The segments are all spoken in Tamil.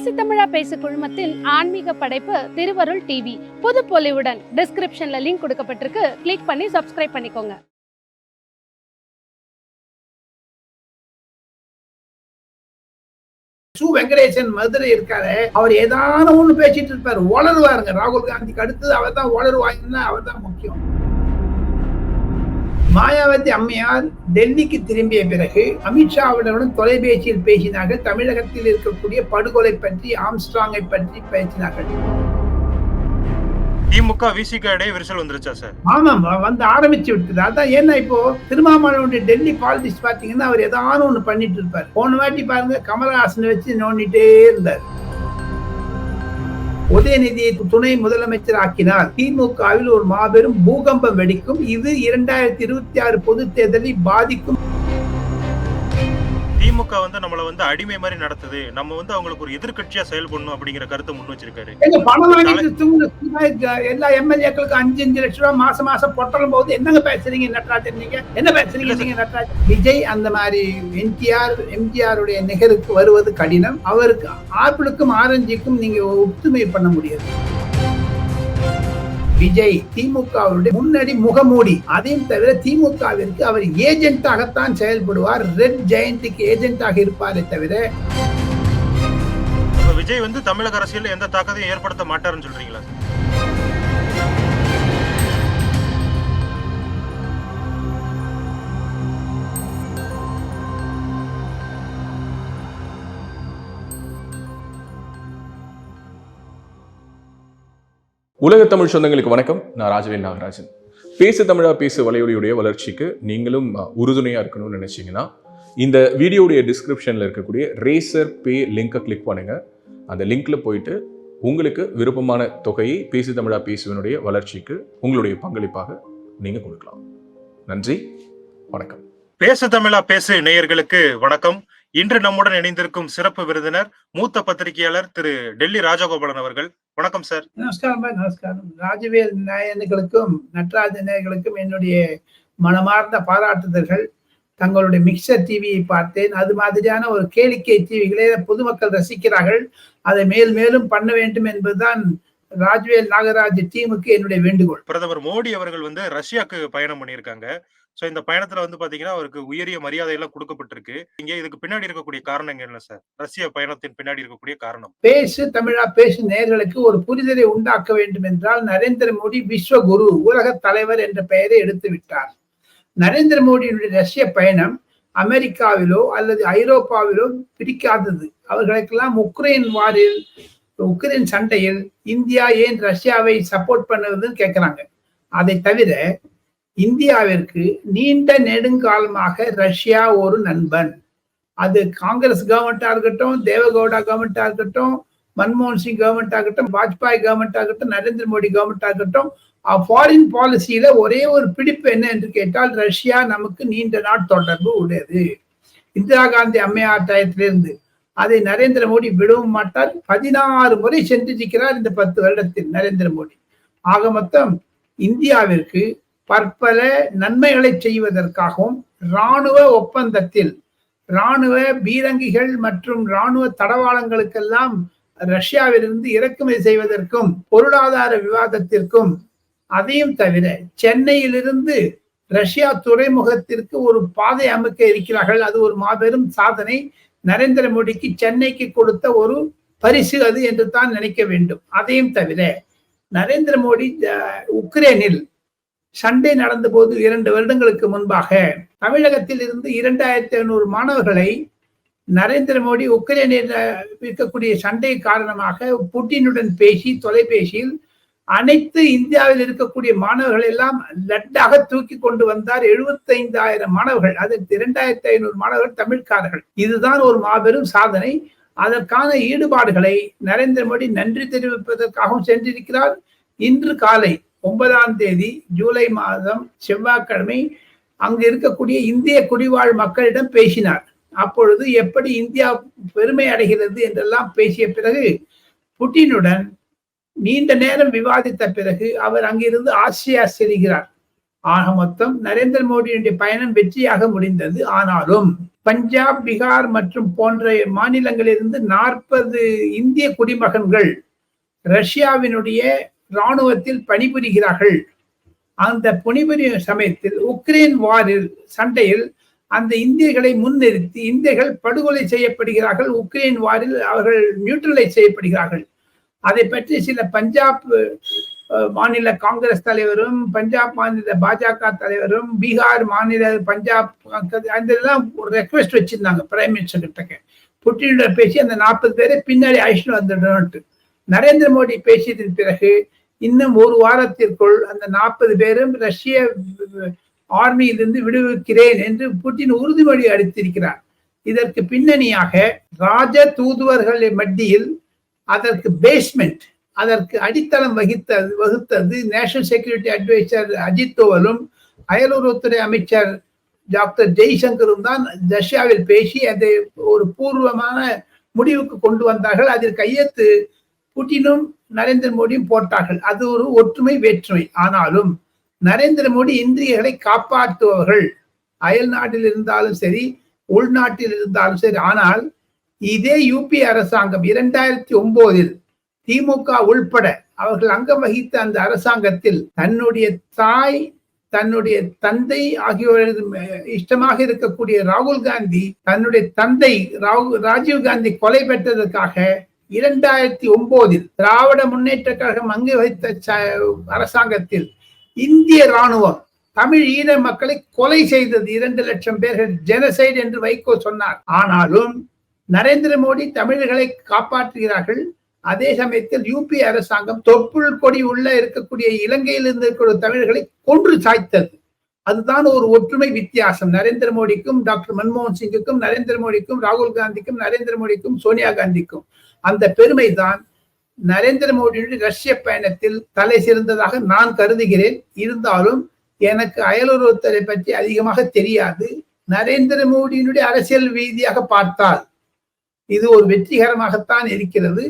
பேசு தமிழா பேசு குழுமத்தின் ஆன்மீக படைப்பு திருவருள் டிவி புது பொலிவுடன் டிஸ்கிரிப்ஷன்ல லிங்க் கொடுக்கப்பட்டிருக்கு. கிளிக் பண்ணி சப்ஸ்கிரைப் பண்ணிக்கோங்க. சு வெங்கடேசன் மதுரை இருக்காரு. அவர் ஏதான ஒண்ணு பேசிட்டு இருப்பாரு. வளருவாருங்க ராகுல் காந்திக்கு அடுத்தது அவர் தான் வளருவாங்கன்னா அவர் தான் முக்கியம். மாயாவதி அம்மையார் டெல்லிக்கு திரும்பிய பிறகு அமித்ஷாவுடன் தொலைபேசியில் பேசினார்கள். தமிழகத்தில் இருக்கக்கூடிய படுகொலை பற்றி ஆம்ஸ்ட்ராங்கை பற்றி பேசினார்கள். திமுக விசிக இடையே விரிசல் வந்துருச்சா சார்? ஆமாம் வந்து ஆரம்பிச்சு விட்டது. அதான் ஏன்னா இப்போ திருமாவளவனுடைய டெல்லி பாலிடிக்ஸ் பாத்தீங்கன்னா அவர் ஏதாவது ஒண்ணு பண்ணிட்டு இருப்பார். போன வாட்டி பாருங்க கமலஹாசனை வச்சு நோண்டிட்டே இருந்தார். உதயநிதியை துணை முதலமைச்சர் ஆக்கினார் திமுகவில் ஒரு மாபெரும் பூகம்பம் வெடிக்கும். இது இரண்டாயிரத்தி இருபத்தி ஆறு பொது தேர்தலை பாதிக்கும். திமுக வந்து நம்மள வந்து அடிமை மாதிரி நடத்துது. நம்ம வந்து அவங்களுக்கு ஒரு எதிர்க்கட்சியா செயல்படணும் அப்படிங்கிற கருத்தை முன் வச்சிருக்காரு. எல்லா எம்எல்ஏக்களுக்கும் அஞ்சு அஞ்சு லட்சம் ரூபாய் மாசம் மாசம் பொட்டலும் போது என்னங்க பேசுறீங்க நட்ராஜன் நீங்க? என்ன பேசுறீங்க நீங்க நட்ராஜன் விஜய் அந்த மாதிரி என்டிஆர் எம்ஜிஆருடைய நிகருக்கு வருவது கடினம். அவருக்கு ஆப்பிளுக்கும் ஆரஞ்சுக்கும் நீங்க ஒத்துமை பண்ண முடியாது. விஜய் திமுகவுடைய முன்னணி முகமூடி. அதையும் தவிர திமுகவிற்கு அவர் ஏஜென்ட்டாகத்தான் செயல்படுவார். ரெட் ஜெயண்ட்டுக்கு ஏஜென்ட்டாக இருப்பாரே தவிர. விஜய் வந்து தமிழக அரசியல் எந்த தாக்கத்தையும் ஏற்படுத்த மாட்டாருன்னு சொல்றீங்களா? உலக தமிழ் சொந்தங்களுக்கு வணக்கம். நான் ராஜவேல் நாகராஜன். பேசு தமிழா பேசு வலையொலியுடைய வளர்ச்சிக்கு நீங்களும் உறுதுணையாக இருக்கணும்னு நினச்சிங்கன்னா இந்த வீடியோடைய டிஸ்கிரிப்ஷனில் இருக்கக்கூடிய ரேசர் பே லிங்கை கிளிக் பண்ணுங்க. அந்த லிங்க்ல போயிட்டு உங்களுக்கு விருப்பமான தொகையை பேசு தமிழா பேசுவனுடைய வளர்ச்சிக்கு உங்களுடைய பங்களிப்பாக நீங்க கொடுக்கலாம். நன்றி. வணக்கம். பேசு தமிழா பேசு நேயர்களுக்கு வணக்கம். இன்று நம்முடன் இணைந்திருக்கும் சிறப்பு விருந்தினர் மூத்த பத்திரிகையாளர் திரு டெல்லி ராஜகோபாலன் அவர்கள். வணக்கம் சார். நமஸ்காரம் நமஸ்காரம். ராஜவேல் நாயனுகளுக்கும் நடராஜ நேயர்களுக்கும் என்னுடைய மனமார்ந்த பாராட்டுதல்கள். தங்களுடைய மிக்சர் டிவியை பார்த்தேன். அது மாதிரியான ஒரு கேளிக்கை டிவிகளை பொதுமக்கள் ரசிக்கிறார்கள். அதை மேல் மேலும் பண்ண வேண்டும் என்பதுதான் ராஜ்வேல் நாகராஜ் டீமுக்கு என்னுடைய வேண்டுகோள். பிரதமர் மோடி அவர்கள் வந்து ரஷ்யாக்கு பயணம் பண்ணியிருக்காங்க. சோ இந்த பயணத்துல வந்து பாத்தீங்கன்னா அவருக்கு உயரிய மரியாதை எல்லாம் கொடுக்கப்பட்டிருக்கு. இங்க இதுக்கு பின்னாடி இருக்கக்கூடிய காரணம் என்ன சார்? ரஷ்ய பயணத்தின் பின்னாடி இருக்கக்கூடிய காரணம். பேசு தமிழா பேசு நேர்களுக்கு ஒரு புரிதலை உண்டாக்க வேண்டும் என்றால் நரேந்திர மோடி விஸ்வகுரு உலக தலைவர் என்ற பெயரை எடுத்து விட்டார். நரேந்திர மோடியினுடைய ரஷ்ய பயணம் அமெரிக்காவிலோ அல்லது ஐரோப்பாவிலோ பிடிக்காதது அவர்களுக்கெல்லாம் உக்ரைன் வாரில் உக்ரைன் சண்டையில் இந்தியா ஏன் ரஷ்யாவை சப்போர்ட் பண்ணுறதுன்னு கேட்கிறாங்க அதை தவிர இந்தியாவிற்கு நீண்ட நெடுங்காலமாக ரஷ்யா ஒரு நண்பன். அது காங்கிரஸ் கவர்மெண்டா இருக்கட்டும் தேவகவுடா கவர்மெண்டா இருக்கட்டும் மன்மோகன் சிங் கவர்மெண்ட் ஆகட்டும் வாஜ்பாய் கவர்மெண்ட் ஆகட்டும் நரேந்திர மோடி கவர்மெண்ட் ஆகட்டும் ஃபாரின் பாலிசியில ஒரே ஒரு பிடிப்பு என்ன என்று கேட்டால் ரஷ்யா நமக்கு நீண்ட நாள் தொடர்பு உடையது. இந்திரா காந்தி அம்மையார் டயத்திலிருந்து அதை நரேந்திர மோடி விடவும் மாட்டார். பதினாறு முறை சென்றிருக்கிறார் இந்த பத்து வருடத்தில் நரேந்திர மோடி. ஆக மொத்தம் இந்தியாவிற்கு பற்பல நன்மைகளை செய்வதற்காகவும் இராணுவ ஒப்பந்தத்தில் இராணுவ பீரங்கிகள் மற்றும் இராணுவ தடவாளங்களுக்கெல்லாம் ரஷ்யாவிலிருந்து இறக்குமதி செய்வதற்கும் பொருளாதார விவாதத்திற்கும் அதையும் தவிர சென்னையிலிருந்து ரஷ்யா துறைமுகத்திற்கு ஒரு பாதை அமைக்க இருக்கிறார்கள். அது ஒரு மாபெரும் சாதனை. நரேந்திர மோடிக்கு சென்னைக்கு கொடுத்த ஒரு பரிசு அது என்று தான் நினைக்க வேண்டும். அதையும் தவிர நரேந்திர மோடி அஹ், உக்ரைனில் சண்டை நடந்த போது இரண்டு வருடங்களுக்கு முன்பாக தமிழகத்தில் இருந்து இரண்டாயிரத்தி ஐநூறு மாணவர்களை நரேந்திர மோடி உக்ரைனில் இருக்கக்கூடிய சண்டை காரணமாக புட்டினுடன் பேசி தொலைபேசியில் அனைத்து இந்தியாவில் இருக்கக்கூடிய மாணவர்கள் எல்லாம் லட்டாக தூக்கி கொண்டு வந்தார். எழுபத்தைந்தாயிரம் மாணவர்கள் அதற்கு இரண்டாயிரத்தி ஐநூறு மாணவர்கள் தமிழ்காரர்கள். இதுதான் ஒரு மாபெரும் சாதனை. அதற்கான ஈடுபாடுகளை நரேந்திர மோடி நன்றி தெரிவிப்பதற்காகவும் சென்றிருக்கிறார். இன்று காலை ஒன்பதாம் தேதி ஜூலை மாதம் செவ்வாய்க்கிழமை அங்கு இருக்கக்கூடிய இந்திய குடிவாழ் மக்களிடம் பேசினார். அப்பொழுது எப்படி இந்தியா பெருமை அடைகிறது என்றெல்லாம் பேசிய பிறகு புட்டினுடன் நீண்ட நேரம் விவாதித்த பிறகு அவர் அங்கிருந்து ஆசியா செல்கிறார். ஆக மொத்தம் நரேந்திர மோடியினுடைய பயணம் வெற்றியாக முடிந்தது. ஆனாலும் பஞ்சாப் பீகார் மற்றும் போன்ற மாநிலங்களிலிருந்து நாற்பது இந்திய குடிமகன்கள் ரஷ்யாவினுடைய இராணுவத்தில் பணிபுரிகிறார்கள். அந்த பணிபுரியும் சமயத்தில் உக்ரைன் வாரில் சண்டையில் அந்த இந்தியர்களை முன்னிறுத்தி இந்தியர்கள் படுகொலை செய்யப்படுகிறார்கள். உக்ரைன் வாரில் அவர்கள் நியூட்ரலைஸ் செய்யப்படுகிறார்கள். அதை பற்றி சில பஞ்சாப் மாநில காங்கிரஸ் தலைவரும் பஞ்சாப் மாநில பாஜக தலைவரும் பீகார் மாநில பஞ்சாப் அந்த ஒரு ரெக்வெஸ்ட் வச்சிருந்தாங்க பிரைம் மினிஸ்டர் கிட்டக்க புட்டினுடன் பேசி அந்த நாற்பது பேரை பின்னாடி அழிச்சுட்டு வந்துடணும்ட்டு. நரேந்திர மோடி பேசியதன் பிறகு இன்னும் ஒரு வாரத்திற்குள் அந்த நாற்பது பேரும் ரஷ்ய ஆர்மியிலிருந்து விடுவிக்கிறேன் என்று புட்டின் உறுதிமொழி அளித்திருக்கிறார். இதற்கு பின்னணியாக ராஜ தூதுவர்கள் மத்தியில் அதற்கு பேஸ்மெண்ட் அதற்கு அடித்தளம் வகித்தது வகுத்தது நேஷனல் செக்யூரிட்டி அட்வைசர் அஜித் தோவலும் அயலுறவுத்துறை அமைச்சர் டாக்டர் ஜெய்சங்கரும் தான் ரஷ்யாவில் பேசி அதை ஒரு பூர்வமான முடிவுக்கு கொண்டு வந்தார்கள். அதில் கையெழுத்து புட்டினும் நரேந்திர மோடியும் போட்டார்கள். அது ஒரு ஒற்றுமை வேற்றுமை. ஆனாலும் நரேந்திர மோடி இந்திரியர்களை காப்பாற்றுபவர்கள். அயல் நாட்டில் இருந்தாலும் சரி உள்நாட்டில் இருந்தாலும் சரி. ஆனால் இதே யூபி அரசாங்கம் இரண்டாயிரத்தி ஒன்பதில் திமுக உள்பட அவர்கள் அங்கம் வகித்த அந்த அரசாங்கத்தில் தன்னுடைய தாய் தன்னுடைய தந்தை ஆகியோரது இஷ்டமாக இருக்கக்கூடிய ராகுல் காந்தி தன்னுடைய தந்தை ராகு ராஜீவ் காந்தி கொலை பெற்றதற்காக இரண்டாயிரத்தி ஒன்பதில் திராவிட முன்னேற்ற கழகம் அங்கு வகித்த ச- அரசாங்கத்தில் இந்திய ராணுவம் தமிழ் ஈழ மக்களை கொலை செய்தது இரண்டு லட்சம் பேர்கள் ஜெனசைடு என்று வைகோ சொன்னார். ஆனாலும் நரேந்திர மோடி தமிழர்களை காப்பாற்றுகிறார்கள். அதே சமயத்தில் யூபி அரசாங்கம் தொப்புள் கொடி உள்ள இருக்கக்கூடிய இலங்கையில் இருக்கக்கூடிய தமிழர்களை கொன்று சாய்த்தது. அதுதான் ஒரு ஒற்றுமை வித்தியாசம். நரேந்திர மோடிக்கும் டாக்டர் மன்மோகன் சிங்குக்கும் நரேந்திர மோடிக்கும் ராகுல் காந்திக்கும் நரேந்திர மோடிக்கும் சோனியா காந்திக்கும் அந்த பெருமை தான் நரேந்திர மோடியுடைய ரஷ்ய பயணத்தில் தலை சிறந்ததாக நான் கருதுகிறேன். இருந்தாலும் எனக்கு அயலுறவுத்துறை பற்றி அதிகமாக தெரியாது. நரேந்திர மோடியினுடைய அரசியல் ரீதியாக பார்த்தால் இது ஒரு வெற்றிகரமாகத்தான் இருக்கிறது.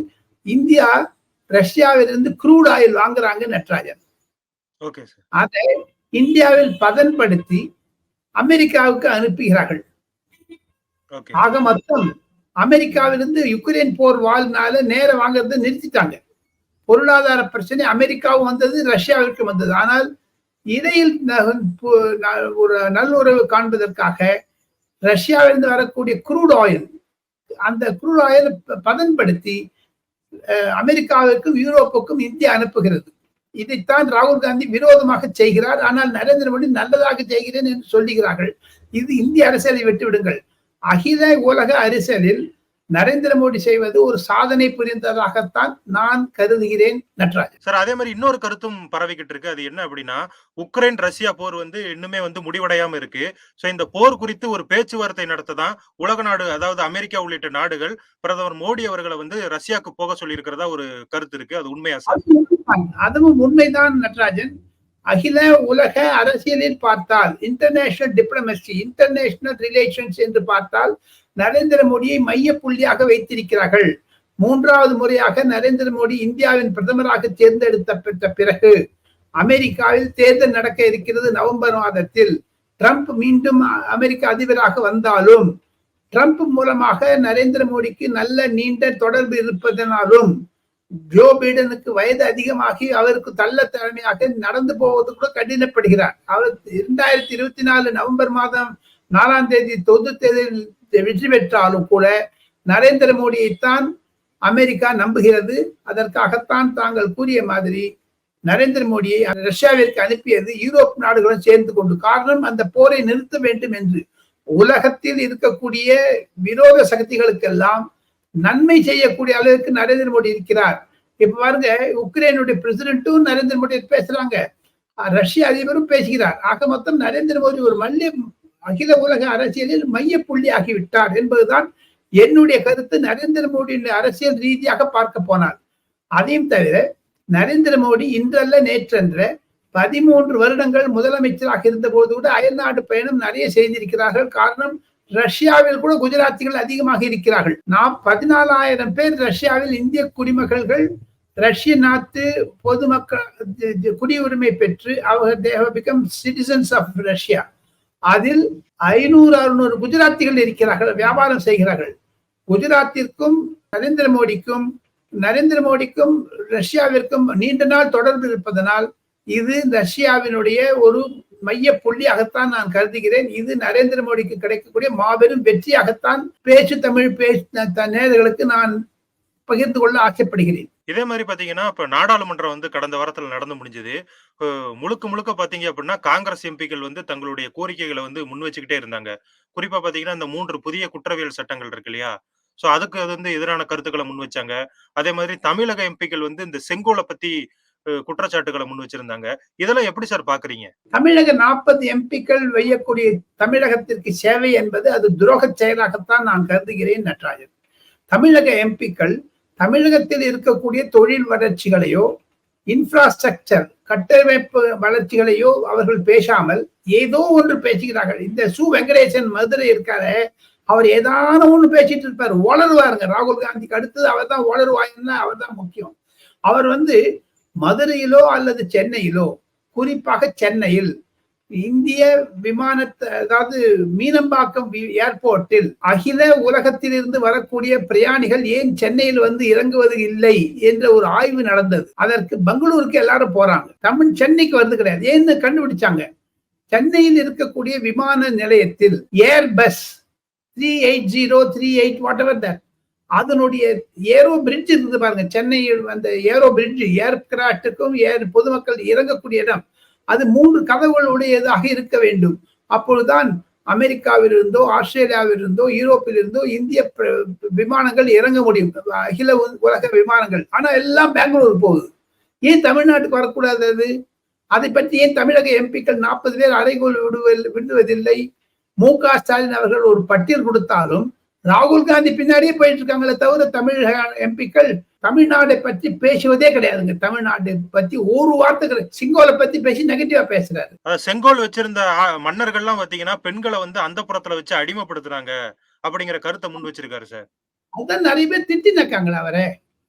இந்தியா ரஷ்யாவிலிருந்து க்ரூட் ஆயில் வாங்குறாங்க நட்ராஜன். அதை இந்தியாவில் பதன்படுத்தி அமெரிக்காவுக்கு அனுப்புகிறார்கள். ஆக மொத்தம் அமெரிக்காவிலிருந்து யுக்ரைன் போர் வாழ்னால நேர வாங்குறதை நிறுத்திட்டாங்க. பொருளாதார பிரச்சனை அமெரிக்காவும் வந்தது ரஷ்யாவிற்கு வந்தது. ஆனால் இடையில் ஒரு நல்லுறவு காண்பதற்காக ரஷ்யாவிலிருந்து வரக்கூடிய குரூட் ஆயில் அந்த குரூட் ஆயில் பதன்படுத்தி அமெரிக்காவிற்கும் யூரோப்புக்கும் இந்தியா அனுப்புகிறது. இதைத்தான் ராகுல் காந்தி விரோதமாக செய்கிறார். ஆனால் நரேந்திர மோடி நல்லதாக செய்கிறேன் என்று சொல்லுகிறார்கள். இது இந்திய அரசியலை விட்டுவிடுங்கள். அகில உலக அரசியலில் நரேந்திர மோடி செய்வது ஒரு சாதனை புரிந்ததாகத்தான் நான் கருதுகிறேன் நட்ராஜ் சார் அதே மாதிரி இன்னொரு கருத்தும் பரவிக்கிட்டு இருக்கு. அது என்ன அப்படின்னா உக்ரைன் ரஷ்யா போர் வந்து இன்னுமே வந்து முடிவடையாம இருக்கு. சோ இந்த போர் குறித்து ஒரு பேச்சுவார்த்தை நடத்ததான் உலக நாடு அதாவது அமெரிக்கா உள்ளிட்ட நாடுகள் பிரதமர் மோடி அவர்களை வந்து ரஷ்யாக்கு போக சொல்லியிருக்கிறதா ஒரு கருத்து இருக்கு. அது உண்மையா சார்? அதுவும் உண்மைதான். அதுவும் உண்மைதான் நட்ராஜன். அகில உலக அரசியலில் பார்த்தால் இன்டர்நேஷனல் டிப்ளமசி இன்டர்நேஷனல் ரிலேஷன்ஸ் என்று பார்த்தால் நரேந்திர மோடியை மைய புள்ளியாக வைத்திருக்கிறார்கள். மூன்றாவது முறையாக நரேந்திர மோடி இந்தியாவின் பிரதமராக தேர்ந்தெடுத்த பிறகு அமெரிக்காவில் தேர்தல் நடக்க இருக்கிறது நவம்பர் மாதத்தில். ட்ரம்ப் மீண்டும் அ- அமெரிக்க அதிபராக வந்தாலும் ட்ரம்ப் மூலமாக நரேந்திர மோடிக்கு நல்ல நீண்ட தொடர்பு இருப்பதனாலும் ஜோ பைடனுக்கு வயது அதிகமாகி அவருக்கு தள்ள தலைமையாக நடந்து போவது கூட கடினப்படுகிறார். அவர் இரண்டாயிரத்தி இருபத்தி நாலு நவம்பர் மாதம் நாலாம் தேதி பொது தேர்தலில் வெற்றி பெற்றாலும் கூட நரேந்திர மோடியைத்தான் அமெரிக்கா நம்புகிறது. அதற்காகத்தான் தாங்கள் கூறிய மாதிரி நரேந்திர மோடியை ரஷ்யாவிற்கு அனுப்பியது யூரோப் நாடுகளும் சேர்ந்து கொண்டு. காரணம் அந்த போரை நிறுத்த வேண்டும் என்று. உலகத்தில் இருக்கக்கூடிய விரோத சக்திகளுக்கெல்லாம் நன்மை செய்யக்கூடிய அளவுக்கு நரேந்திர மோடி இருக்கிறார். இப்ப பாருங்க உக்ரைனுடைய பிரசிடென்ட்டும் நரேந்திர மோடி பேசுறாங்க. ரஷ்ய அதிபரும் பேசுகிறார். ஆக மொத்தம் நரேந்திர மோடி ஒரு மல்லிய அகில உலக அரசியலில் மையப்புள்ளி ஆகிவிட்டார் என்பதுதான் என்னுடைய கருத்து. நரேந்திர மோடியின் அரசியல் ரீதியாக பார்க்க போனால் அதையும் தவிர நரேந்திர மோடி இன்றல்ல நேற்றென்ற பதிமூன்று வருடங்கள் முதலமைச்சராக இருந்த போது கூட அயல்நாடு பயணம் நிறைய செய்திருக்கிறார்கள். காரணம் ரஷ்யாவில் கூட குஜராத்திகள் அதிகமாக இருக்கிறார்கள். நாம் பதினாலாயிரம் பேர் ரஷ்யாவில் இந்திய குடிமகள்கள் ரஷ்ய நாட்டு பொதுமக்கள் குடியுரிமை பெற்று அவர் பிகம் சிட்டிசன்ஸ் ஆஃப் ரஷ்யா அதில் ஐநூறு அறுநூறு குஜராத்திகள் இருக்கிறார்கள் வியாபாரம் செய்கிறார்கள். குஜராத்திற்கும் நரேந்திர மோடிக்கும் நரேந்திர மோடிக்கும் ரஷ்யாவிற்கும் நீண்ட நாள் தொடர்பு இருப்பதனால் இது ரஷ்யாவினுடைய ஒரு மைய புள்ளியாகத்தான் நான் கருதுகிறேன். இது நரேந்திர மோடிக்கு கிடைக்கக்கூடிய மாபெரும் வெற்றியாகத்தான் பேச்சு தமிழ் பேச்சு நேர்களுக்கு நான் பகிர்ந்து கொள்ள ஆசைப்படுகிறேன். இதே மாதிரி பாத்தீங்கன்னா இப்ப நாடாளுமன்றம் வந்து கடந்த வாரத்துல நடந்து முடிஞ்சது. முழுக்க முழுக்க பாத்தீங்க அப்படின்னா காங்கிரஸ் எம்பிக்கள் வந்து தங்களுடைய கோரிக்கைகளை வந்து முன் வச்சுக்கிட்டே இருந்தாங்க. குறிப்பா பாத்தீங்கன்னா இந்த மூன்று புதிய குற்றவியல் சட்டங்கள் இருக்கு இல்லையா? சோ அதுக்கு அது வந்து எதிரான கருத்துக்களை முன் வச்சாங்க. அதே மாதிரி தமிழக எம்பிக்கள் வந்து இந்த செங்கோலை பத்தி குற்றச்சாட்டுகளை முன் வச்சிருந்தாங்க. இதெல்லாம் எப்படி சார் பாக்குறீங்க? தமிழக நாற்பது எம்பிக்கள் வையக்கூடிய தமிழகத்திற்கு சேவை என்பது அது துரோகச் செயலாகத்தான் நான் கருதுகிறேன் நட்ராஜன். தமிழக எம்பிக்கள் தமிழகத்தில் இருக்கக்கூடிய தொழில் வளர்ச்சிகளையோ இன்ஃப்ராஸ்ட்ரக்சர் கட்டமைப்பு வளர்ச்சிகளையோ அவர்கள் பேசாமல் ஏதோ ஒன்று பேசுகிறார்கள். இந்த சு. வெங்கடேசன் மதுரை இருக்காரு. அவர் ஏதான ஒன்று பேசிட்டு இருப்பார். வளருவாருங்க ராகுல் காந்திக்கு அடுத்தது அவர் தான் வளருவாருன்னா அவர் தான் முக்கியம். அவர் வந்து மதுரையிலோ அல்லது சென்னையிலோ குறிப்பாக சென்னையில் இந்திய விமானத்தை அதாவது மீனம்பாக்கம் ஏர்போர்ட்டில் அகில உலகத்திலிருந்து வரக்கூடிய பிரயாணிகள் ஏன் சென்னையில் வந்து இறங்குவது இல்லை என்ற ஒரு ஆய்வு நடந்தது. அதற்கு பெங்களூருக்கு எல்லாரும் போறாங்க. தமிழ் சென்னைக்கு வந்து கிடையாது. ஏன்னு கண்டுபிடிச்சாங்க? சென்னையில் இருக்கக்கூடிய விமான நிலையத்தில் Airbus three eight zero three eight whatever that அதனுடைய ஏரோ பிரிட்ஜ் இருந்து பாருங்க. சென்னையில் அந்த ஏரோ பிரிட்ஜ் ஏர்கிராஃப்டுக்கும் ஏர் பொதுமக்கள் இறங்கக்கூடிய இடம். அது மூன்று கதவுகளுடையதாக இருக்க வேண்டும். அப்பொழுதுதான் அமெரிக்காவிலிருந்தோ ஆஸ்திரேலியாவிலிருந்தோ யூரோப்பிலிருந்தோ இந்திய விமானங்கள் இறங்க முடியும். அகில உலக விமானங்கள். ஆனா எல்லாம் பெங்களூர் போகுது. ஏன் தமிழ்நாட்டுக்கு வரக்கூடாது அது? அதை பற்றி ஏன் தமிழக எம்பிக்கள் நாற்பது பேர் அறைகோல் விடுவதில் விடுவதில்லை? மு க ஸ்டாலின் அவர்கள் ஒரு பட்டியல் கொடுத்தாலும் ராகுல் காந்தி பின்னாடியே போயிட்டு இருக்காங்களே தவிர தமிழக எம்பிக்கள் தமிழ்நாடை பற்றி பேசுவதே கிடையாதுங்க. தமிழ்நாட்டை பத்தி ஒரு வார்த்தை கிடையாது சிங்கோலை பத்தி பேசி நெகட்டிவா பேசுறாரு. செங்கோல் வச்சிருந்த மன்னர்கள்லாம் பாத்தீங்கன்னா பெண்களை வந்து அந்த புறத்துல வச்சு அடிமைப்படுத்துறாங்க அப்படிங்கிற கருத்தை முன் வச்சிருக்காரு சார். அதான் நிறைய பேர் திட்டினக்காங்களே அவரை.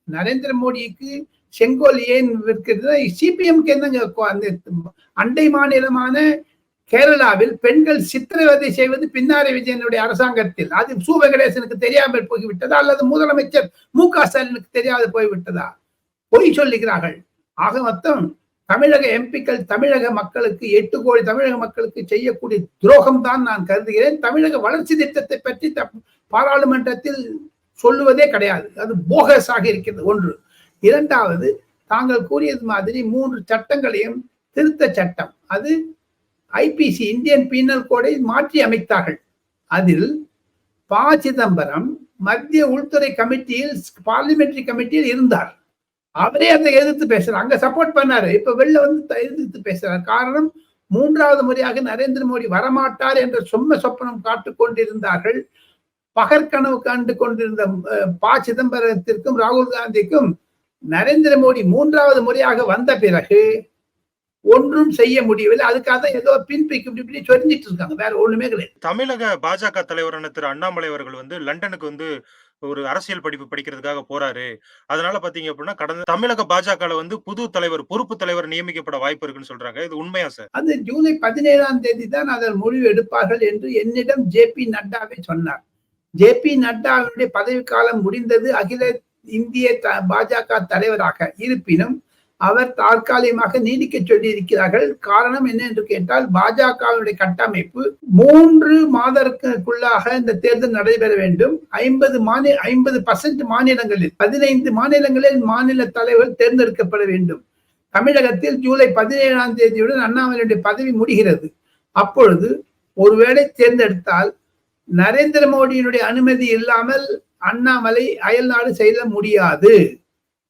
நரேந்திர மோடிக்கு செங்கோல் ஏன் இருக்கிறது சிபிஎம்க்கு என்னங்க அந்த அண்டை மாநிலமான கேரளாவில் பெண்கள் சித்திரவதை செய்வது பின்னாரி விஜயனுடைய அரசாங்கத்தில். அது சு. வெங்கடேசனுக்கு தெரியாமல் போய்விட்டதா? அல்லது முதலமைச்சர் மு. க. ஸ்டாலினுக்கு தெரியாது போய்விட்டதா? பொய் சொல்லுகிறார்கள். ஆக மொத்தம் தமிழக எம்பிக்கள் தமிழக மக்களுக்கு எட்டு கோடி தமிழக மக்களுக்கு செய்யக்கூடிய துரோகம் தான் நான் கருதுகிறேன். தமிழக வளர்ச்சி திட்டத்தை பற்றி த- பாராளுமன்றத்தில் சொல்லுவதே கிடையாது. அது போகஸாக இருக்கிறது. ஒன்று. இரண்டாவது தாங்கள் கூறியது மாதிரி மூன்று சட்டங்களையும் திருத்த சட்டம். அது ஐபிசி இந்தியன் பீனல் கோடை மாற்றி அமைத்தார்கள். அதில் ப சிதம்பரம் மத்திய உள்துறை கமிட்டியில் பார்லிமெண்டரி கமிட்டியில் இருந்தார். அவரே அதை எதிர்த்து பேசுறார். அங்க சப்போர்ட் பண்ணாரு. இப்ப வெளில வந்து எதிர்த்து பேசுறார். காரணம் மூன்றாவது முறையாக நரேந்திர மோடி வரமாட்டார் என்ற சொம்ம சொப்பனம் காட்டு கொண்டிருந்தார்கள். பகற்கனவு கண்டு கொண்டிருந்த ப சிதம்பரத்திற்கும் ராகுல் காந்திக்கும் நரேந்திர மோடி மூன்றாவது முறையாக வந்த பிறகு ஒன்றும் செய்ய முடியவில்லை. அதுக்காக தான் ஏதோ பின்பிக்கு இப்படி இப்படி சொரிஞ்சிட்டு இருக்காங்க. வேற ஒண்ணுமே கிடையாது. தமிழக பாஜக தலைவரான திரு அண்ணாமலை அவர்கள் வந்து லண்டனுக்கு வந்து ஒரு அரசியல் படிப்பு படிக்கிறதுக்காக போறாரு. அதனால பாத்தீங்க அப்படின்னா கடந்த தமிழக பாஜக வந்து புது தலைவர் பொறுப்பு தலைவர் நியமிக்கப்பட வாய்ப்பு இருக்குன்னு சொல்றாங்க. இது உண்மையா சார்? அது ஜூலை பதினேழாம் தேதி தான் அதன் முடிவு எடுப்பார்கள் என்று என்னிடம் ஜே பி நட்டாவே சொன்னார். ஜே பி நட்டாவினுடைய பதவிக்காலம் முடிந்தது அகில இந்திய பாஜக தலைவராக இருப்பினும் அவர் தற்காலிகமாக நீடிக்க சொல்லி இருக்கிறார்கள் காரணம் என்ன என்று கேட்டால் பாஜகவினுடைய கட்டமைப்பு மூன்று மாதத்திற்குள்ளாக இந்த தேர்தல் நடைபெற வேண்டும். ஐம்பது மாநில ஐம்பது பர்சன்ட் மாநிலங்களில் பதினைந்து மாநிலங்களில் மாநில தலைவர் தேர்ந்தெடுக்கப்பட வேண்டும். தமிழகத்தில் ஜூலை பதினேழாம் தேதியுடன் அண்ணாமலையுடைய பதவி முடிகிறது. அப்பொழுது ஒருவேளை தேர்ந்தெடுத்தால் நரேந்திர மோடியினுடைய அனுமதி இல்லாமல் அண்ணாமலை அயல்நாடு செய்ய முடியாது.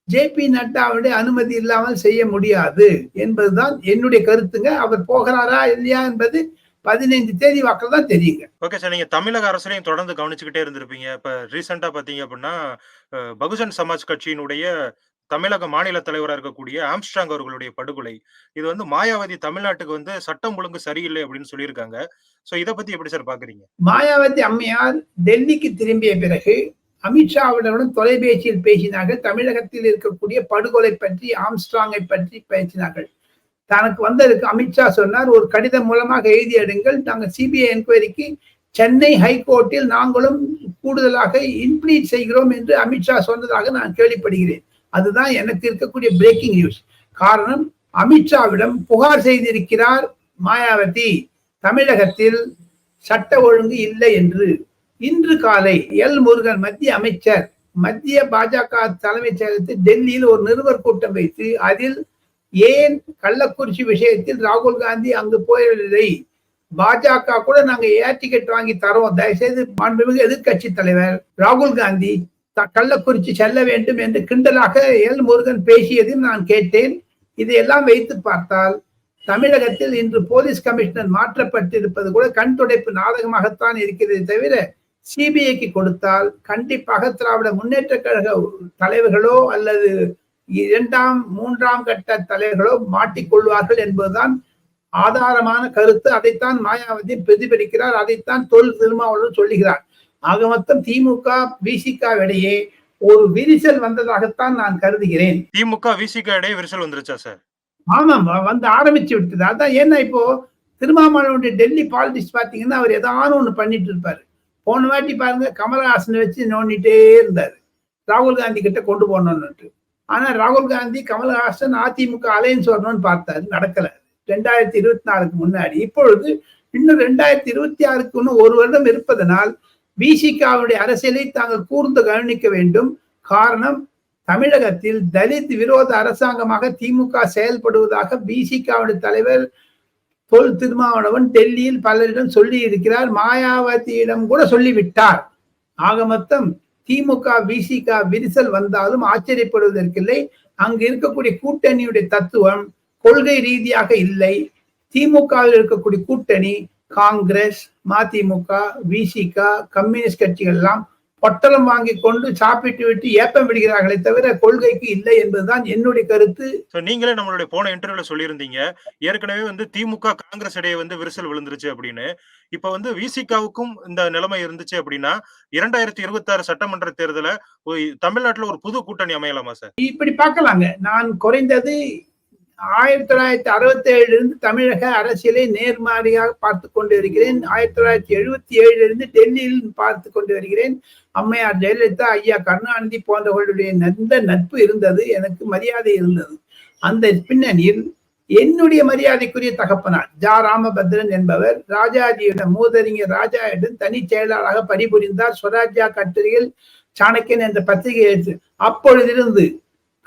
ஜே பி நட்டாவுடைய அனுமதி இல்லாமல் செய்ய முடியாது என்பதுதான் என்னுடைய கருத்துங்க. அவர் போகிறாரா இல்லையா என்பது பதினைந்து தேதி வாக்கில் தான் தெரியுங்க. ஓகே சார் நீங்க தமிழக அரசியலையும் தொடர்ந்து கவனிச்சுக்கிட்டே இருந்திருப்பீங்க. இப்ப ரீசெண்டா பாத்தீங்க அப்படின்னா பகுஜன் சமாஜ் கட்சியினுடைய தமிழக மாநில தலைவராக இருக்கக்கூடிய ஆம்ஸ்ட்ராங் அவர்களுடைய படுகொலை. இது வந்து மாயாவதி தமிழ்நாட்டுக்கு வந்து சட்டம் ஒழுங்கு சரியில்லை அப்படின்னு சொல்லியிருக்காங்க. சோ இத பத்தி எப்படி சார் பாக்குறீங்க? மாயாவதி அம்மையார் டெல்லிக்கு திரும்பிய பிறகு அமித்ஷாவுடன் தொலைபேசியில் பேசினார்கள். தமிழகத்தில் இருக்கக்கூடிய படுகொலை பற்றி ஆம்ஸ்ட்ராங்கை பற்றி பேசினார்கள். தனக்கு வந்ததுக்கு அமித்ஷா சொன்னார் ஒரு கடிதம் மூலமாக எழுதி எடுங்கள். நாங்கள் சிபிஐ என்கொயரிக்கு சென்னை ஹைகோர்ட்டில் நாங்களும் கூடுதலாக இன்ப்ளீட் செய்கிறோம் என்று அமித்ஷா சொன்னதாக நான் கேள்விப்படுகிறேன். அதுதான் எனக்கு இருக்கக்கூடிய பிரேக்கிங் நியூஸ் காரணம் அமித்ஷாவிடம் புகார் செய்திருக்கிறார் மாயாவதி. தமிழகத்தில் சட்ட ஒழுங்கு இல்லை என்று இன்று காலை எல் முருகன் மத்திய அமைச்சர் மத்திய பாஜக தலைமைச் செயலகத்தில் டெல்லியில் ஒரு நிருபர் கூட்டம் வைத்து அதில் ஏன் கள்ளக்குறிச்சி விஷயத்தில் ராகுல் காந்தி அங்கு போயவில்லை? பாஜக கூட நாங்க ஏர் டிக்கெட் வாங்கி தரோம். தயவுசெய்து மாண்புமிகு எதிர்க்கட்சி தலைவர் ராகுல் காந்தி த- கள்ளக்குறிச்சி செல்ல வேண்டும் என்று கிண்டலாக எல் முருகன் பேசியதையும் நான் கேட்டேன். இதையெல்லாம் வைத்து பார்த்தால் தமிழகத்தில் இன்று போலீஸ் கமிஷனர் மாற்றப்பட்டிருப்பது கூட கண் துடைப்பு நாடகமாகத்தான் இருக்கிறது தவிர சிபிஐக்கு கொடுத்தால் கண்டிப்பாக திராவிட முன்னேற்ற கழக தலைவர்களோ அல்லது இரண்டாம் மூன்றாம் கட்ட தலைவர்களோ மாட்டிக்கொள்வார்கள் என்பதுதான் ஆதாரமான கருத்து. அதைத்தான் மாயாவதி பிரதிபலிக்கிறார். அதைத்தான் தொல் திருமாவளவன் சொல்லுகிறார். ஆக மொத்தம் திமுக விசிக இடையே ஒரு விரிசல் வந்ததாகத்தான் நான் கருதுகிறேன். திமுக விசிக இடையே விரிசல் வந்துருச்சா சார்? ஆமாம் வந்து ஆரம்பிச்சு விட்டது. அதான் ஏன்னா இப்போ திருமாவளவனுடைய டெல்லி பாலிடிக்ஸ் பாத்தீங்கன்னா அவர் ஏதாவது ஒண்ணு பண்ணிட்டு இருப்பாரு. போன வாட்டி பாருங்க கமல்ஹாசனை வச்சு நோண்டிட்டே இருந்தாரு. ராகுல் காந்தி கிட்ட கொண்டு போனோம்னுட்டு ஆனா ராகுல் காந்தி கமலஹாசன் அதிமுக அலையன்ஸ் வரணும்னு பார்த்தாரு நடக்கல. ரெண்டாயிரத்தி இருபத்தி நாலுக்கு முன்னாடி. இப்பொழுது இன்னும் ரெண்டாயிரத்தி இருபத்தி ஆறுக்கு இன்னும் ஒரு வருடம் இருப்பதனால் பிசிகாவுடைய அரசியலை தாங்கள் கூர்ந்து கவனிக்க வேண்டும். காரணம் தமிழகத்தில் தலித் விரோத அரசாங்கமாக திமுக செயல்படுவதாக பிசிகாவுடைய தலைவர் தொல் திருமாவளவன் டெல்லியில் பலரிடம் சொல்லி இருக்கிறார் மாயாவதியிடம் கூட சொல்லிவிட்டார். ஆக மொத்தம் திமுக விசிக விரிசல் வந்தாலும் ஆச்சரியப்படுவதற்கில்லை. அங்கு இருக்கக்கூடிய கூட்டணியுடைய தத்துவம் கொள்கை ரீதியாக இல்லை. திமுகவில் இருக்கக்கூடிய கூட்டணி காங்கிரஸ் மதிமுக விசிக கம்யூனிஸ்ட் கட்சிகள் எல்லாம் பொட்டலம் வாங்கி கொண்டு சாப்பிட்டு விட்டு ஏப்பம் விடுகிறார்களே தவிர கொள்கைக்கு இல்லை என்பதுதான் என்னுடைய கருத்து. நீங்களே நம்மளுடைய போன இன்டர்வியூல சொல்லியிருந்தீங்க. ஏற்கனவே வந்து திமுக காங்கிரஸ் இடையே வந்து விரிசல் விழுந்துருச்சு அப்படின்னு. இப்ப வந்து விசிகாவுக்கும் இந்த நிலைமை இருந்துச்சு அப்படின்னா இரண்டாயிரத்தி இருபத்தி ஆறு சட்டமன்ற தேர்தல தமிழ்நாட்டுல ஒரு புது கூட்டணி அமையலாமா சார்? இப்படி பார்க்கலாங்க. நான் குறைந்தது ஆயிரத்தி தொள்ளாயிரத்தி அறுபத்தி ஏழுலேருந்து தமிழக அரசியலை நேர்மாறியாக பார்த்து கொண்டு வருகிறேன் ஆயிரத்தி தொள்ளாயிரத்தி எழுபத்தி ஏழிலிருந்து டெல்லியில் பார்த்து கொண்டு வருகிறேன் அம்மையார் ஜெயலலிதா ஐயா கருணாநிதி போன்றவர்களுடைய நல்ல நட்பு இருந்தது எனக்கு மரியாதை இருந்தது. அந்த பின்னணியில் என்னுடைய மரியாதைக்குரிய தகப்பனார் ஜா. ராமபத்ரன் என்பவர் ராஜாஜியிடம் மூதறிஞர் ராஜாவிடம் தனி செயலாளராக பணிபுரிந்தார். ஸ்வராஜ்யா கட்டுரையில் சாணக்கியன் என்ற பத்திரிகை அப்பொழுதிருந்து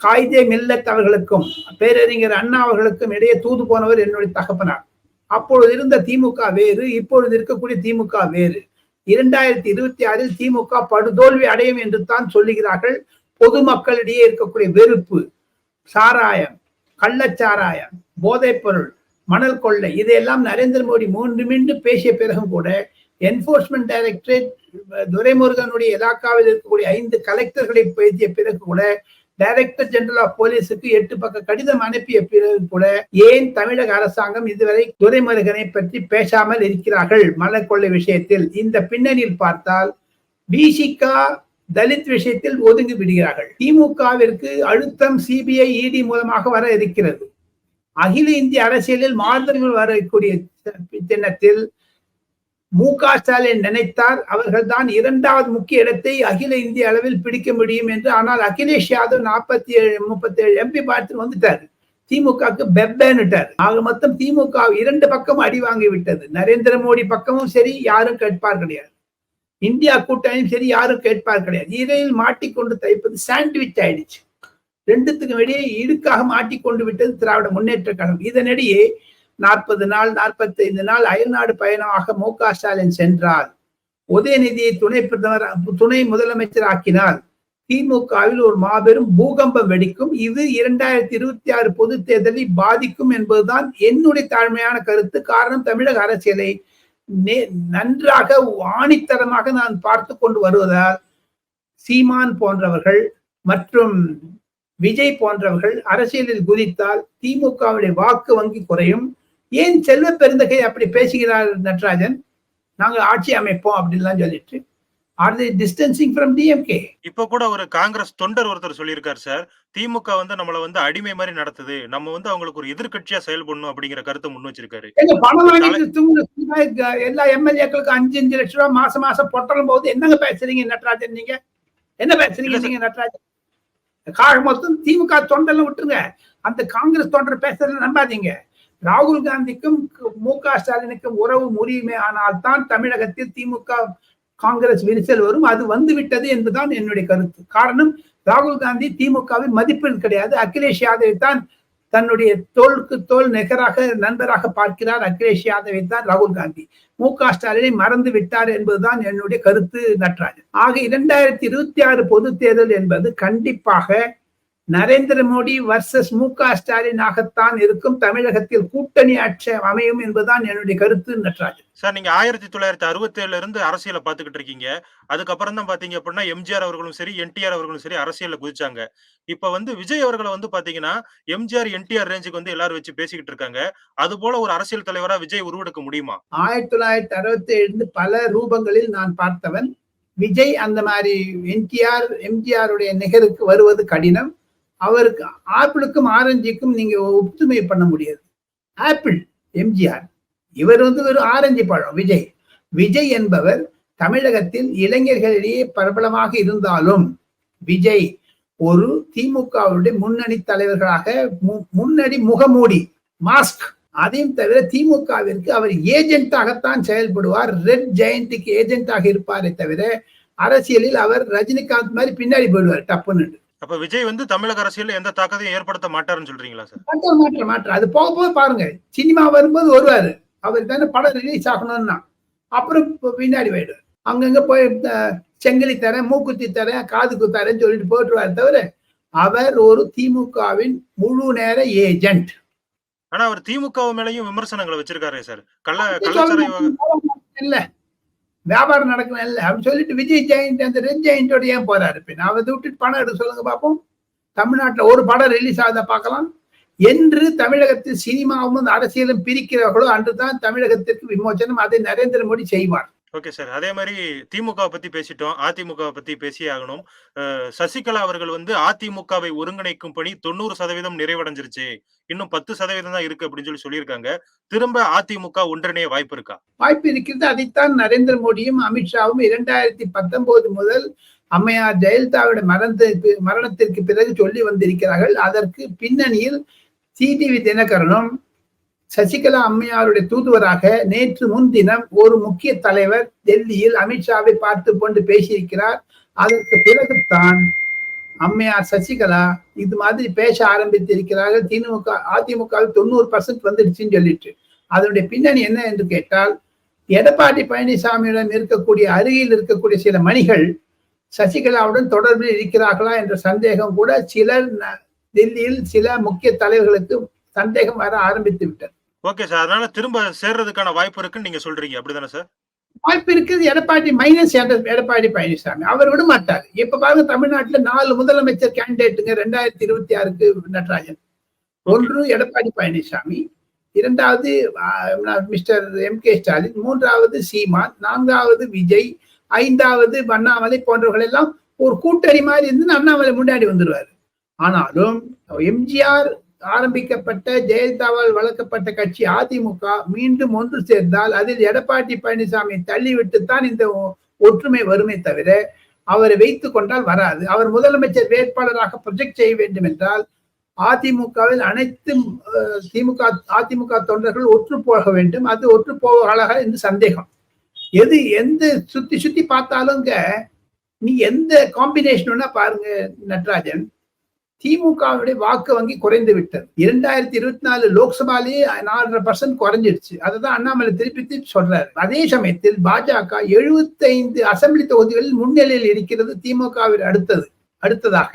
காயிதே மில்லத் அவர்களுக்கும் பேரறிஞர் அண்ணா அவர்களுக்கும் இடையே தூது போனவர் என்னுடைய தகப்பனார். அப்பொழுது இருந்த திமுக வேறு இப்பொழுது இருக்கக்கூடிய திமுக வேறு. இரண்டாயிரத்தி இருபத்தி ஆறில் திமுக படுதோல்வி அடையும் என்று தான் சொல்லுகிறார்கள். பொதுமக்களிடையே இருக்கக்கூடிய வெறுப்பு சாராயம் கள்ளச்சாராயம் போதைப் பொருள் மணல் கொள்ளை இதையெல்லாம் நரேந்திர மோடி மூன்று மீண்டும் பேசிய பிறகும் கூட என்போர்ஸ்மெண்ட் டைரக்டரேட் துரைமுருகனுடைய இலாக்காவில் இருக்கக்கூடிய ஐந்து கலெக்டர்களை பேசிய பிறகு கூட டைரக்டர் ஜெனரல் ஆஃப் போலீஸுக்கு எட்டு பக்க கடிதம் அனுப்பிய பிறகு கூட ஏன் தமிழக அரசாங்கம் இதுவரை துரைமுருகனை பற்றி பேசாமல் இருக்கிறார்கள்? மலக்கொள்ளை விஷயத்தில் இந்த பின்னணியில் பார்த்தால் விசிகா தலித் விஷயத்தில் ஒதுங்கி விடுகிறார்கள். திமுகவிற்கு அழுத்தம் சிபிஐ இடி மூலமாக வர இருக்கிறது. அகில இந்திய அரசியலில் மாறுதல்கள் வரக்கூடிய தினத்தில் மு க ஸ்டாலின் நினைத்தார் அவர்கள் தான் இரண்டாவது முக்கிய இடத்தை அகில இந்திய அளவில் பிடிக்க முடியும் என்று. ஆனால் அகிலேஷ் யாதவ் நாற்பத்தி ஏழு முப்பத்தி ஏழு எம்பி பார்த்து வந்துட்டார். திமுகவுக்கு பெப்பேன்னுட்டார். ஆக மொத்தம் திமுக இரண்டு பக்கம் அடி வாங்கி விட்டது. நரேந்திர மோடி பக்கமும் சரி யாரும் கேட்பார் கிடையாது. இந்தியா கூட்டணியும் சரி யாரும் கேட்பார் கிடையாது. இடையில் மாட்டிக்கொண்டு தைப்பது சாண்ட்விச் ஆயிடுச்சு. ரெண்டுத்துக்கும் இடையே இடுக்காக மாட்டிக்கொண்டு விட்டது திராவிட முன்னேற்ற கழகம். இதனிடையே நாற்பது நாள் நாற்பத்தைந்து நாள் அயல்நாடு பயணமாக மு க ஸ்டாலின் சென்றார். உதயநிதியை துணை பிரதமர் துணை முதலமைச்சர் ஆக்கினார் திமுகவில் ஒரு மாபெரும் பூகம்பம் வெடிக்கும். இது இரண்டாயிரத்தி இருபத்தி ஆறு பொது தேர்தலை பாதிக்கும் என்பதுதான் என்னுடைய தாழ்மையான கருத்து. காரணம் தமிழக அரசியலை நன்றாக ஆணித்தரமாக நான் பார்த்து கொண்டு வருவதால் சீமான் போன்றவர்கள் மற்றும் விஜய் போன்றவர்கள் அரசியலில் குதித்தால் திமுகவுடைய வாக்கு வங்கி குறையும். ஏன் செல்வ பெருந்தகை அப்படி பேசுகிறார் நட்ராஜன்? நாங்க ஆட்சி அமைப்போம் அப்படின்லாம் சொல்லிட்டு. Are they distancing from DMK இப்ப கூட ஒரு காங்கிரஸ் தொண்டர் ஒருத்தர் சொல்லியிருக்காரு சார். திமுக வந்து நம்மள வந்து அடிமை மாதிரி நடத்துது. நம்ம வந்து அவங்களுக்கு ஒரு எதிர்க்கட்சியா செயல்படணும் அப்படிங்கிற கருத்தை முன் வச்சிருக்காரு. பணம் வாங்கிட்டு எல்லா எம்எல்ஏக்களுக்கும் அஞ்சு அஞ்சு லட்சம் ரூபாய் மாசம் மாசம் பொட்டலும் போது என்னங்க பேசுறீங்க நட்ராஜன் நீங்க? என்ன பேசுறீங்க. நீங்க நட்ராஜன்? காக மொத்தம் திமுக தொண்டெல்லாம் விட்டுருங்க. அந்த காங்கிரஸ் தொண்டர் பேசுறத நம்பாதீங்க. ராகுல் காந்திக்கும் மு க ஸ்டாலினுக்கும் உறவு முறியுமே ஆனால் தான் தமிழகத்தில் திமுக காங்கிரஸ் விரிசல் வரும். அது வந்து விட்டது என்பதுதான் என்னுடைய கருத்து. காரணம் ராகுல் காந்தி திமுகவின் மதிப்பெண் கிடையாது. அகிலேஷ் யாதவை தான் தன்னுடைய தோளுக்கு தோல் நிகராக நண்பராக பார்க்கிறார். அகிலேஷ் யாதவை தான் ராகுல் காந்தி. மு க ஸ்டாலினை மறந்து விட்டார் என்பதுதான் என்னுடைய கருத்து நட்ராஜன் ஆக இரண்டாயிரத்தி இருபத்தி ஆறு பொது தேர்தல் என்பது கண்டிப்பாக நரேந்திர மோடி வர்சஸ் மு க ஸ்டாலினாகத்தான் இருக்கும். தமிழகத்தில் கூட்டணி ஆட்சி அமையும் என்பதுதான் என்னுடைய கருத்து நட்ராஜன். சார் நீங்க ஆயிரத்தி தொள்ளாயிரத்தி அறுபத்தி ஏழுல இருந்து அரசியலை பாத்துக்கிட்டு இருக்கீங்க. அதுக்கப்புறம் தான் பாத்தீங்க அப்படின்னா எம்ஜிஆர் அவர்களும் சரி என்டிஆர் அவர்களும் சரி அரசியல்ல குதிச்சாங்க. இப்ப வந்து விஜய் அவர்களை வந்து பாத்தீங்கன்னா எம்ஜிஆர் என்டிஆர் ரேஞ்சுக்கு வந்து எல்லாரும் வச்சு பேசிக்கிட்டு இருக்காங்க. அது போல ஒரு அரசியல் தலைவரா விஜய் உருவெடுக்க முடியுமா? ஆயிரத்தி தொள்ளாயிரத்தி அறுபத்தி ஏழு பல ரூபங்களில் நான் பார்த்தவன். விஜய் அந்த மாதிரி என்டிஆர் எம்ஜிஆருடைய நிகருக்கு வருவது கடினம். அவருக்கு ஆப்பிளுக்கும் ஆரஞ்சுக்கும் நீங்க ஒத்துமை பண்ண முடியாது. ஆப்பிள் எம்ஜிஆர். இவர் வந்து ஒரு ஆரஞ்சு பழம் விஜய். விஜய் என்பவர் தமிழகத்தில் இளைஞர்களிடையே பிரபலமாக இருந்தாலும் விஜய் ஒரு திமுகவுடைய முன்னணி தலைவர்களாக மு- முன்னணி முகமூடி மாஸ்க். அதையும் தவிர திமுகவிற்கு அவர் ஏஜென்ட்டாகத்தான் செயல்படுவார். ரெட் ஜெயண்டிக்கு ஏஜென்ட்டாக இருப்பாரே தவிர அரசியலில் அவர் ரஜினிகாந்த் மாதிரி பின்னாடி போயிடுவார் டப்புன்னு அப்ப விஜய் வந்து தமிழக அரசியல்ல எந்த தாக்கத்தையும் ஏற்படுத்த மாட்டாருன்னு சொல்றீங்களா சார்? மாற்ற மாற்ற மாற்ற அது போக போக பாருங்க சினிமா வரும்போது வருவாரு. அவர் தானே படம் ரிலீஸ் ஆகணும்னா. அப்புறம் பின்னாடி போயிடுவார். அங்கங்க போய் செங்கிலி தரேன் மூக்குத்தி தரேன் காது குத்தாரேன்னு சொல்லிட்டு போட்டுருவார் தவிர அவர் ஒரு திமுகவின் முழு நேர ஏஜென்ட் ஆனா அவர் திமுக மேலயும் விமர்சனங்களை வச்சிருக்காரு சார். கள்ள கள்ளச்சாரை இல்ல. வியாபாரம் நடக்கணும் இல்லை. அப்படின்னு சொல்லிட்டு விஜய் ஜெயண்ட் அந்த ரெட் ஜெயண்டோட ஏன் போறாரு? நான் அதை விட்டுட்டு பணம் எடுக்க சொல்லுங்க பார்ப்போம் தமிழ்நாட்டில் ஒரு படம் ரிலீஸ் ஆகுதா பார்க்கலாம். என்று தமிழகத்தில் சினிமாவும் அரசியலும் பிரிக்கிறார்களோ அன்றுதான் தமிழகத்திற்கு விமோச்சனம் அதை நரேந்திர மோடி செய்வார். Okay sir. அதே மாதிரி திமுக பத்தி பேசிட்டோம். அதிமுக பத்தி பேசியே ஆகணும். அஹ், சசிகலா அவர்கள் வந்து அதிமுகவை ஒருங்கிணைக்கும் பணி தொண்ணூறு சதவீதம் நிறைவடைஞ்சிருச்சு. இன்னும் பத்து சதவீதம் தான் இருக்கு அப்படின்னு சொல்லி சொல்லியிருக்காங்க. திரும்ப அதிமுக ஒன்றிணைய வாய்ப்பு இருக்கா? வாய்ப்பு இருக்கிறது. அதைத்தான் நரேந்திர மோடியும் அமித்ஷாவும் இரண்டாயிரத்தி பத்தொன்பது முதல் அம்மையார் ஜெயலலிதாவோட மரணத்திற்கு மரணத்திற்கு பிறகு சொல்லி வந்திருக்கிறார்கள். அதற்கு பின்னணியில் சிடிவி தினகரனும் சசிகலா அம்மையாருடைய தூதுவராக நேற்று முன்தினம் ஒரு முக்கிய தலைவர் டெல்லியில் அமித்ஷாவை பார்த்து கொண்டு பேசியிருக்கிறார். அதற்கு பிறகுதான் அம்மையார் சசிகலா இது மாதிரி பேச ஆரம்பித்திருக்கிறார்கள். திமுக அதிமுக தொண்ணூறு பர்சன்ட் வந்துடுச்சுன்னு சொல்லிட்டு. அதனுடைய பின்னணி என்ன என்று கேட்டால் எடப்பாடி பழனிசாமியிடம் இருக்கக்கூடிய அருகில் இருக்கக்கூடிய சில மணிகள் சசிகலாவுடன் தொடர்பில் இருக்கிறார்களா என்ற சந்தேகம் கூட சிலர் டெல்லியில் சில முக்கிய தலைவர்களுக்கு சந்தேகம் வர ஆரம்பித்து விட்டது. ஓகே சார் அதனால திரும்ப சேர்றதுக்கான வாய்ப்பு இருக்குன்னு நீங்க சொல்றீங்க. அப்படிதானே சார் வாய்ப்பு இருக்குது. எடப்பாடி மைனஸ் எடப்பாடி பழனிசாமி. அவர் விட மாட்டார். இப்ப பாருங்க தமிழ்நாட்டுல நாலு முதலமைச்சர் கேண்டிடேட்டுங்க ரெண்டாயிரத்தி இருபத்தி ஆறுக்கு நடராஜன். ஒன்று எடப்பாடி பழனிசாமி. இரண்டாவது மிஸ்டர் எம் கே ஸ்டாலின் மூன்றாவது சீமான். நான்காவது விஜய். ஐந்தாவது அண்ணாமலை போன்றவர்கள் எல்லாம் ஒரு கூட்டணி மாதிரி இருந்து அண்ணாமலை முன்னாடி வந்துருவாரு. ஆனாலும் எம்ஜிஆர் ஆரம்பிக்கப்பட்ட ஜெயலலிதாவால் வளர்க்கப்பட்ட கட்சி அதிமுக மீண்டும் ஒன்று சேர்ந்தால் அதில் எடப்பாடி பழனிசாமி தள்ளிவிட்டுத்தான் இந்த ஒ- ஒற்றுமை வருமே தவிர அவரை வைத்துக் கொண்டால் வராது. அவர் முதலமைச்சர் வேட்பாளராக ப்ரொஜெக்ட் செய்ய வேண்டும் என்றால் அதிமுகவில் அனைத்து அஹ், திமுக அதிமுக தொண்டர்கள் ஒற்று போக வேண்டும். அது ஒற்று போவார்களாக என்று சந்தேகம். எது எந்த சுத்தி சுத்தி பார்த்தாலுங்க நீ எந்த காம்பினேஷன் பாருங்க நட்ராஜன். திமுகவுடைய வாக்கு வங்கி குறைந்து விட்டது. இரண்டாயிரத்தி இருபத்தி நாலு லோக்சபாலேயே நாலரை பர்சன்ட் குறைஞ்சிடுச்சு. அதுதான் அண்ணாமலை திருப்பி திருப்பி சொல்றாரு. அதே சமயத்தில் பாஜக எழுபத்தைந்து அசெம்பிளி தொகுதிகளில் முன்னிலையில் இருக்கிறது திமுகவில் அடுத்தது அடுத்ததாக.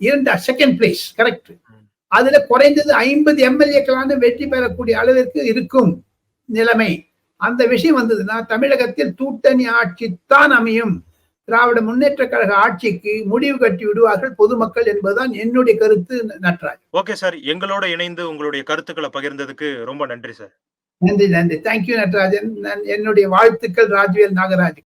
இரண்டா செகண்ட் பிளேஸ் கரெக்ட் அதுல குறைந்தது ஐம்பது எம்எல்ஏக்களான வெற்றி பெறக்கூடிய அளவிற்கு இருக்கும் நிலைமை. அந்த விஷயம் வந்ததுன்னா தமிழகத்தில் கூட்டணி ஆட்சி தான் அமையும். திராவிட முன்னேற்ற கழக ஆட்சிக்கு முடிவு கட்டி விடுவார்கள் பொதுமக்கள் என்பதுதான் என்னுடைய கருத்து நட்ராஜ். ஓகே சார் எங்களோட இணைந்து உங்களுடைய கருத்துக்களை பகிர்ந்ததுக்கு ரொம்ப நன்றி சார். நன்றி நன்றி. Thank you Natarajan. என்னுடைய வாழ்த்துக்கள் ராஜ்வேல் நாகராஜ்.